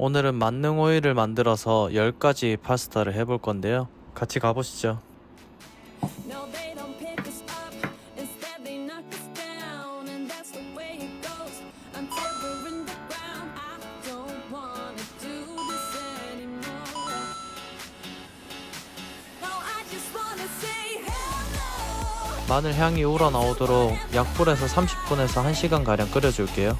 오늘은 만능 오일을 만들어서 10가지 파스타를 해볼 건데요. 같이 가보시죠. 마늘 향이 우러나오도록 약불에서 30분에서 1시간 가량 끓여줄게요.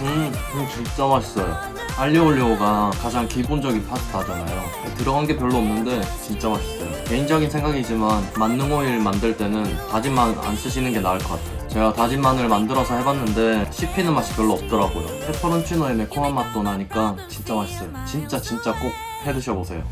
음, 음 진짜 맛있어요. 알리올리오가 가장 기본적인 파스타잖아요. 들어간 게 별로 없는데 진짜 맛있어요. 개인적인 생각이지만 만능 오일 만들 때는 다진 마늘 안 쓰시는 게 나을 것 같아요. 제가 다진 마늘 만들어서 해봤는데 씹히는 맛이 별로 없더라고요. 페퍼론치노의 매콤한 맛도 나니까 진짜 맛있어요. 진짜 진짜 꼭 해 드셔보세요.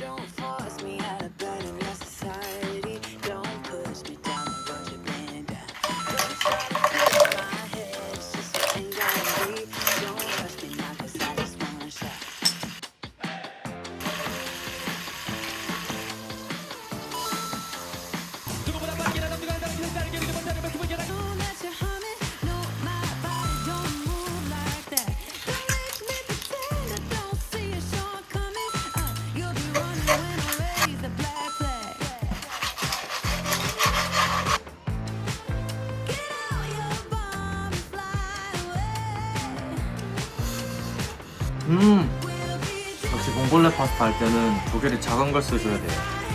Nothing in 음, 역시 봉골레 파스타 할 때는 조개를 작은 걸 쓰셔야 돼요.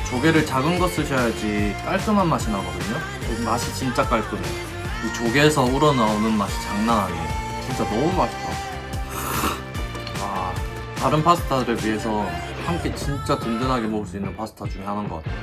조개를 작은 거 쓰셔야지 깔끔한 맛이 나거든요. 맛이 진짜 깔끔해요. 이 조개에서 우러나오는 맛이 장난 아니에요. 진짜 너무 맛있다. 아, 다른 파스타들에 비해서 한끼 진짜 든든하게 먹을 수 있는 파스타 중에 하나인 것 같아요.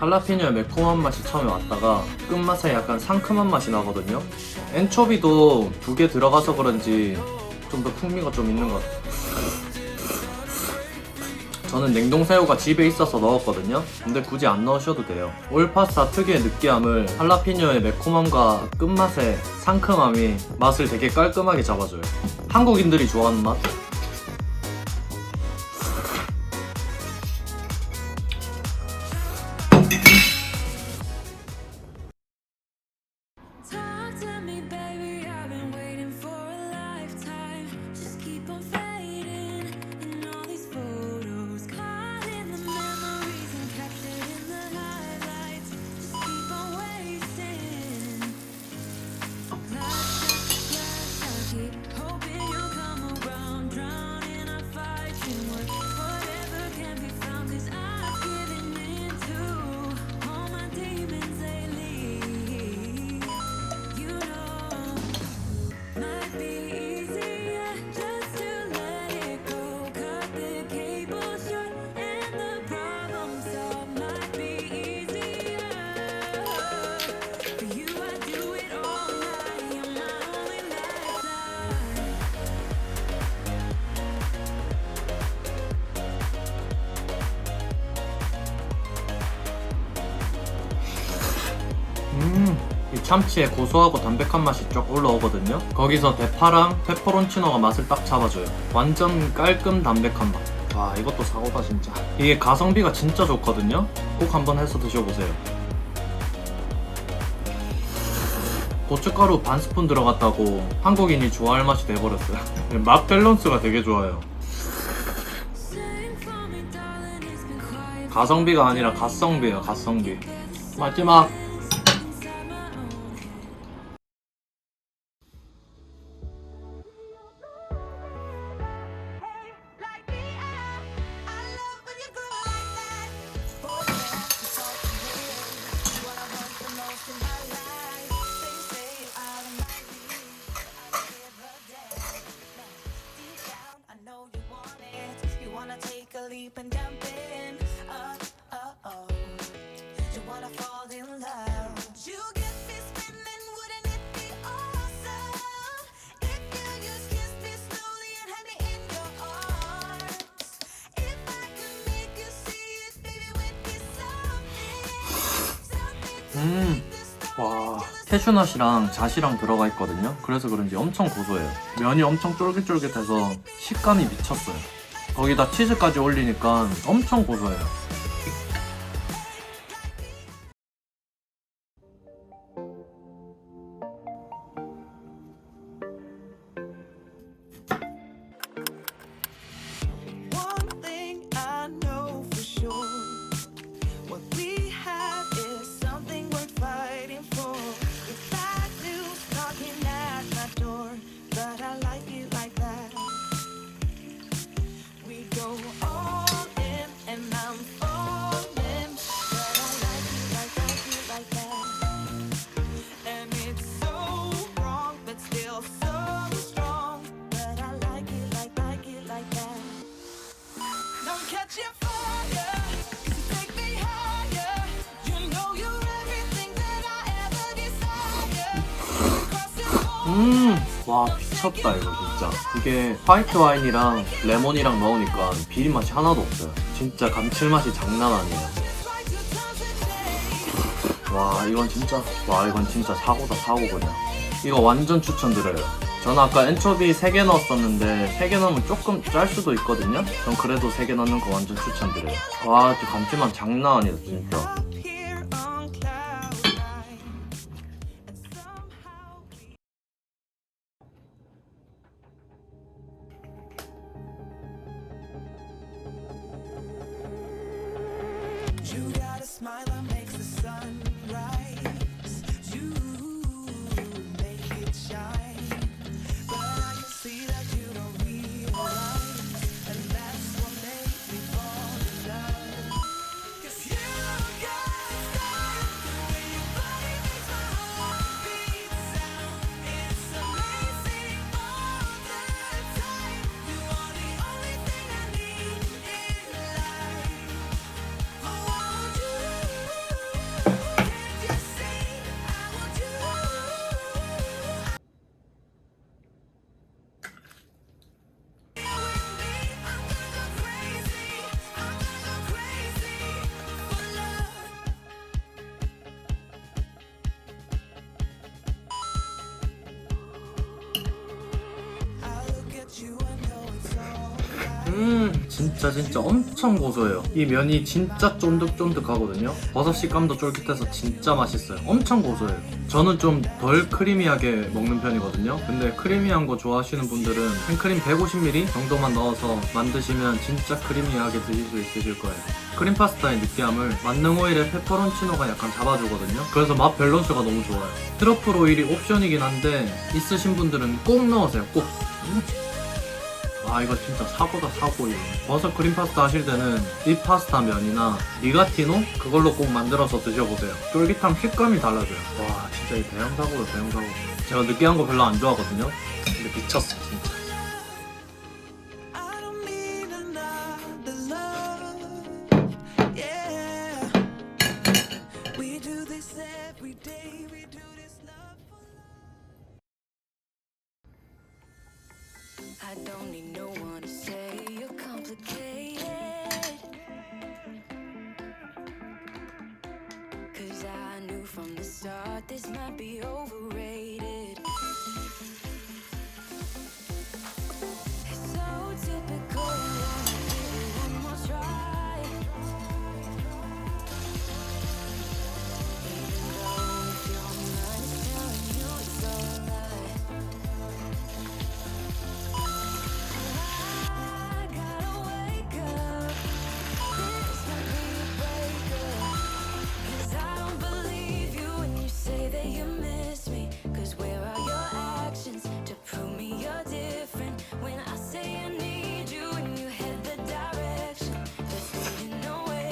할라피뇨의 매콤한 맛이 처음에 왔다가 끝맛에 약간 상큼한 맛이 나거든요. 엔초비도 두 개 들어가서 그런지 좀 더 풍미가 좀 있는 것 같아요. 저는 냉동새우가 집에 있어서 넣었거든요. 근데 굳이 안 넣으셔도 돼요. 올파스타 특유의 느끼함을 할라피뇨의 매콤함과 끝맛의 상큼함이 맛을 되게 깔끔하게 잡아줘요. 한국인들이 좋아하는 맛? 참치의 고소하고 담백한 맛이 쫙 올라오거든요. 거기서 대파랑 페퍼론치노가 맛을 딱 잡아줘요. 완전 깔끔 담백한 맛. 와, 이것도 사고다 진짜. 이게 가성비가 진짜 좋거든요. 꼭 한번 해서 드셔보세요. 고춧가루 반 스푼 들어갔다고 한국인이 좋아할 맛이 돼버렸어요. 맛 밸런스가 되게 좋아요. 가성비가 아니라 갓성비예요, 갓성비. 마지막 음. 와. 캐슈넛이랑 잣이랑 들어가 있거든요. 그래서 그런지 엄청 고소해요. 면이 엄청 쫄깃쫄깃해서 식감이 미쳤어요. 거기다 치즈까지 올리니까 엄청 고소해요 음, 와 미쳤다 이거 진짜. 이게 화이트 와인이랑 레몬이랑 넣으니까 비린 맛이 하나도 없어요. 진짜 감칠맛이 장난 아니에요. 와 이건 진짜 와 이건 진짜 사고다 사고 그냥. 이거 완전 추천드려요 저는 아까 엔초비 3개 넣었었는데 3개 넣으면 조금 짤 수도 있거든요. 전 그래도 3개 넣는 거 완전 추천드려요. 와 진짜 감칠맛 장난 아니다 진짜 진짜 진짜 엄청 고소해요. 이 면이 진짜 쫀득쫀득하거든요. 버섯 식감도 쫄깃해서 진짜 맛있어요. 엄청 고소해요. 저는 좀 덜 크리미하게 먹는 편이거든요. 근데 크리미한 거 좋아하시는 분들은 생크림 150ml 정도만 넣어서 만드시면 진짜 크리미하게 드실 수 있으실 거예요. 크림 파스타의 느끼함을 만능 오일에 페퍼론치노가 약간 잡아주거든요. 그래서 맛 밸런스가 너무 좋아요. 트러플 오일이 옵션이긴 한데 있으신 분들은 꼭 넣으세요. 꼭. 음. 아 이거 진짜 사고다 사고 이거 버섯 크림 파스타 하실 때는 이 파스타 면이나 리가티노 그걸로 꼭 만들어서 드셔보세요. 쫄깃함 식감이 달라져요. 와 진짜 이 대형 사고요 대형 사고. 제가 느끼한 거 별로 안 좋아하거든요. 근데 미쳤어 진짜 This might be overrated.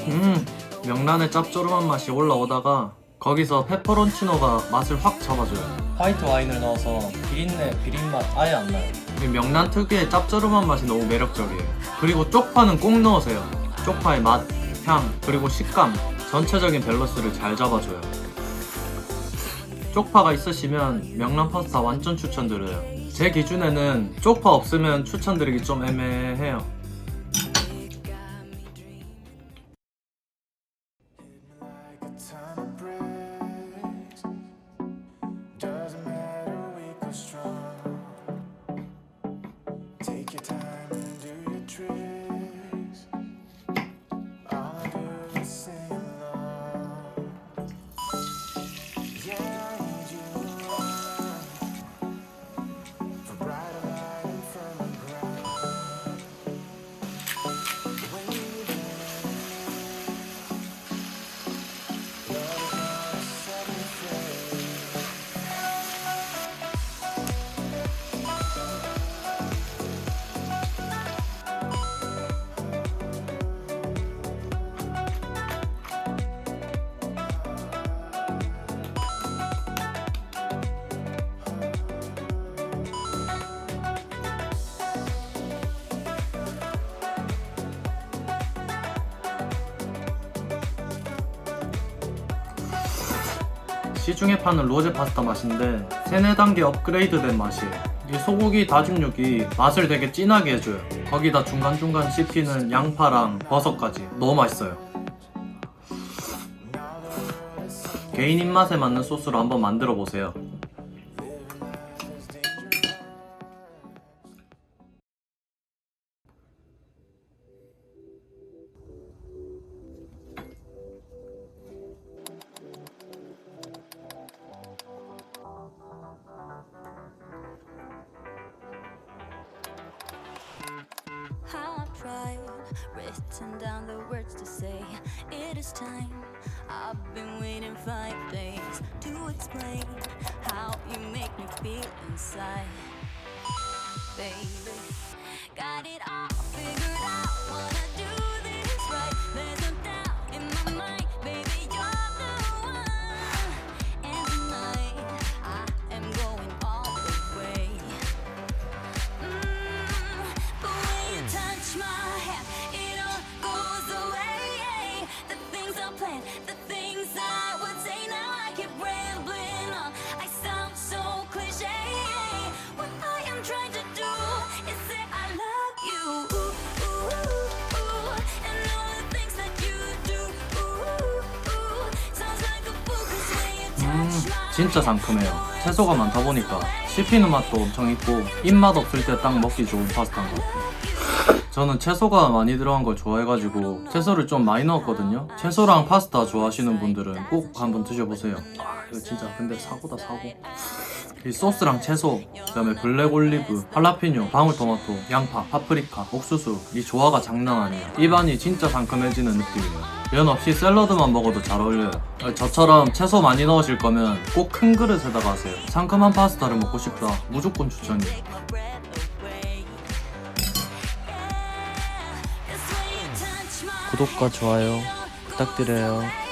음, 명란의 짭조름한 맛이 올라오다가 거기서 페퍼론치노가 맛을 확 잡아줘요. 화이트 와인을 넣어서 비린내, 비린맛 아예 안 나요. 이 명란 특유의 짭조름한 맛이 너무 매력적이에요. 그리고 쪽파는 꼭 넣으세요. 쪽파의 맛, 향, 그리고 식감, 전체적인 밸런스를 잘 잡아줘요. 쪽파가 있으시면 명란 파스타 완전 추천드려요. 제 기준에는 쪽파 없으면 추천드리기 좀 애매해요. Doesn't 시중에 파는 로제 파스타 맛인데 세네 단계 업그레이드된 맛이에요. 이 소고기 다짐육이 맛을 되게 진하게 해줘요. 거기다 중간중간 씹히는 양파랑 버섯까지 너무 맛있어요. 개인 입맛에 맞는 소스로 한번 만들어 보세요. Tried, written down the words to say. It is time. I've been waiting five days to explain how you make me feel inside. Baby, got it all trying to do is say I love you. Ooh, ooh, ooh, and all the things that you do. Ooh, ooh, sounds like a fool 'cause when you 음, my 진짜 상큼해요. 채소가 많다 보니까 씹히는 맛도 엄청 있고 입맛 없을 때 딱 먹기 좋은 파스타인 것 같아요. 저는 채소가 많이 들어간 걸 좋아해가지고 채소를 좀 많이 넣었거든요. 채소랑 파스타 좋아하시는 분들은 꼭 한번 드셔보세요. 아, 이거 진짜 근데 사고다 사고. 이 소스랑 채소, 그다음에 블랙 올리브, 할라피뇨, 방울토마토, 양파, 파프리카, 옥수수 이 조화가 장난 아니에요. 입안이 진짜 상큼해지는 느낌이에요. 면 없이 샐러드만 먹어도 잘 어울려요. 저처럼 채소 많이 넣으실 거면 꼭 큰 그릇에다가 하세요. 상큼한 파스타를 먹고 싶다. 무조건 추천이에요. 구독과 좋아요 부탁드려요.